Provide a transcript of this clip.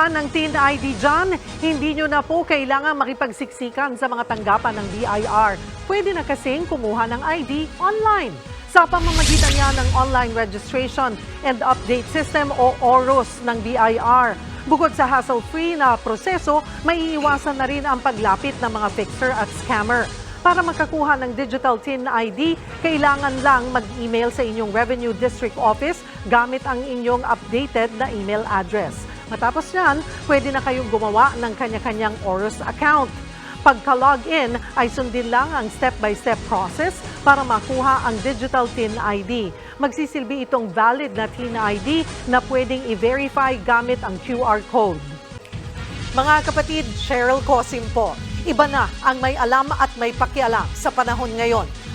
Kumuha ng TIN ID dyan, hindi nyo na po kailangan makipagsiksikan sa mga tanggapan ng BIR. Pwede na kasing kumuha ng ID online. Sa pamamagitan niya ng online registration and update system o OROS ng BIR. Bukod sa hassle-free na proseso, may iiwasan na rin ang paglapit ng mga fixer at scammer. Para makakuha ng digital TIN ID, kailangan lang mag-email sa inyong Revenue District Office gamit ang inyong updated na email address. Matapos yan, pwede na kayong gumawa ng kanya-kanyang OROS account. Pagka-login ay sundin lang ang step-by-step process para makuha ang digital TIN ID. Magsisilbi itong valid na TIN ID na pwedeng i-verify gamit ang QR code. Mga kapatid, Cheryl Cosim po. Iba na ang may alam at may pakialam sa panahon ngayon.